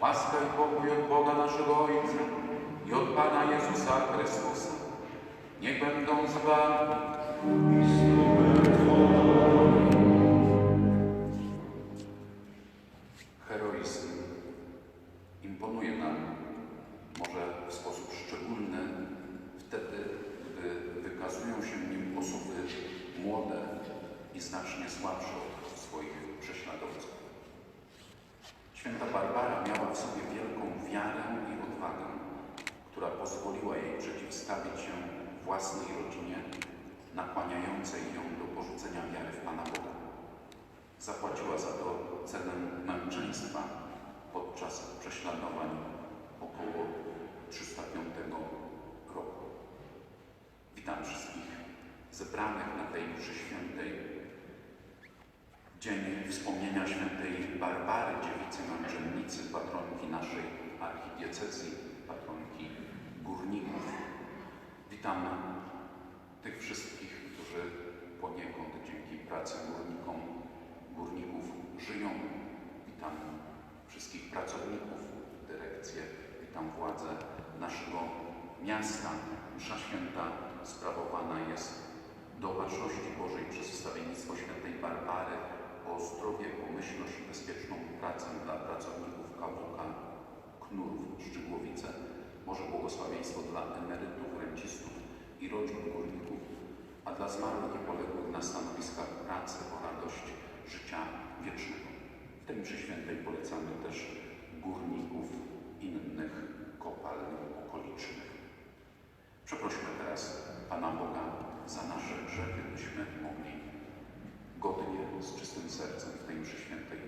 Łaska i pokój od Boga naszego Ojca i od Pana Jezusa Chrystusa. Niech będą z wami. Znacznie słabsze od swoich prześladowców. Święta Barbara miała w sobie wielką wiarę i odwagę, która pozwoliła jej przeciwstawić się własnej rodzinie, nakłaniającej ją do porzucenia wiary w Pana Boga. Zapłaciła za to cenę męczeństwa podczas prześladowań około 305 roku. Witam wszystkich zebranych na tej mszy świętej. Dzień wspomnienia świętej Barbary, dziewicy męczennicy, patronki naszej archidiecezji, patronki górników. Witam tych wszystkich, którzy poniekąd dzięki pracy górnikom, górników żyją. Witam wszystkich pracowników, dyrekcję, witam władze naszego miasta. Msza święta sprawowana jest do Baczności Bożej przez wstawiennictwo świętej Barbary o zdrowie, pomyślność i bezpieczną pracę dla pracowników KWK Knurów Szczygłowice, może błogosławieństwo dla emerytów, rencistów i rodzin górników, a dla zmarłych i poległych na stanowiskach pracy o radość życia wiecznego. W tym mszy świętej polecamy też górników innych kopalń okolicznych. Przeprośmy teraz Pana Boga za nasze grzechy, byśmy mogli godnie, z czystym sercem w tej mszy świętej.